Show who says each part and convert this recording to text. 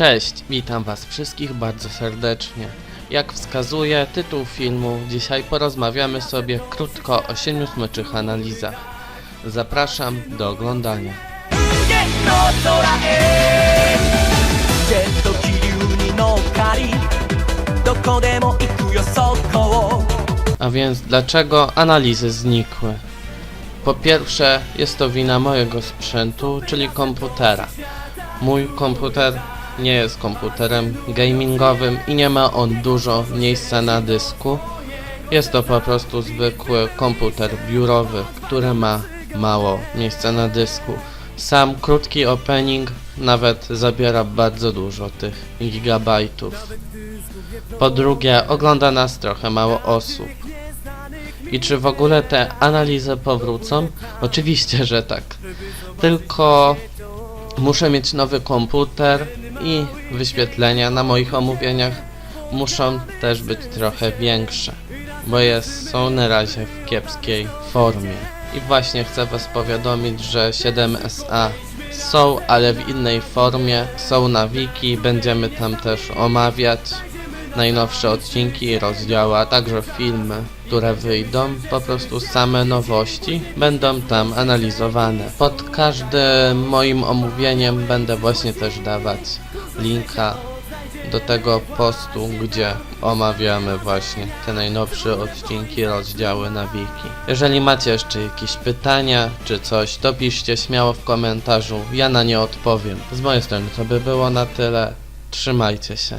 Speaker 1: Cześć, witam Was wszystkich bardzo serdecznie. Jak wskazuje tytuł filmu, dzisiaj porozmawiamy sobie krótko o siedmiu smyczych analizach. Zapraszam do oglądania. A więc dlaczego analizy znikły? Po pierwsze, jest to wina mojego sprzętu, czyli komputera. Mój komputer nie jest komputerem gamingowym i nie ma on dużo miejsca na dysku. Jest to po prostu zwykły komputer biurowy, który ma mało miejsca na dysku. Sam krótki opening nawet zabiera bardzo dużo tych gigabajtów. Po drugie, ogląda nas trochę mało osób. I czy w ogóle te analizy powrócą? Oczywiście, że tak. Tylko muszę mieć nowy komputer i wyświetlenia na moich omówieniach. Muszą też być trochę większe, bo jest, są na razie w kiepskiej formie. I właśnie chcę Was powiadomić, że 7SA są, ale w innej formie, są na wiki, będziemy tam też omawiać najnowsze odcinki rozdziały, a także filmy, które wyjdą, po prostu same nowości będą tam analizowane. Pod każdym moim omówieniem będę właśnie też dawać linka do tego postu, gdzie omawiamy właśnie te najnowsze odcinki, rozdziały na wiki. Jeżeli macie jeszcze jakieś pytania czy coś, to piszcie śmiało w komentarzu, ja na nie odpowiem. Z mojej strony to by było na tyle. Trzymajcie się.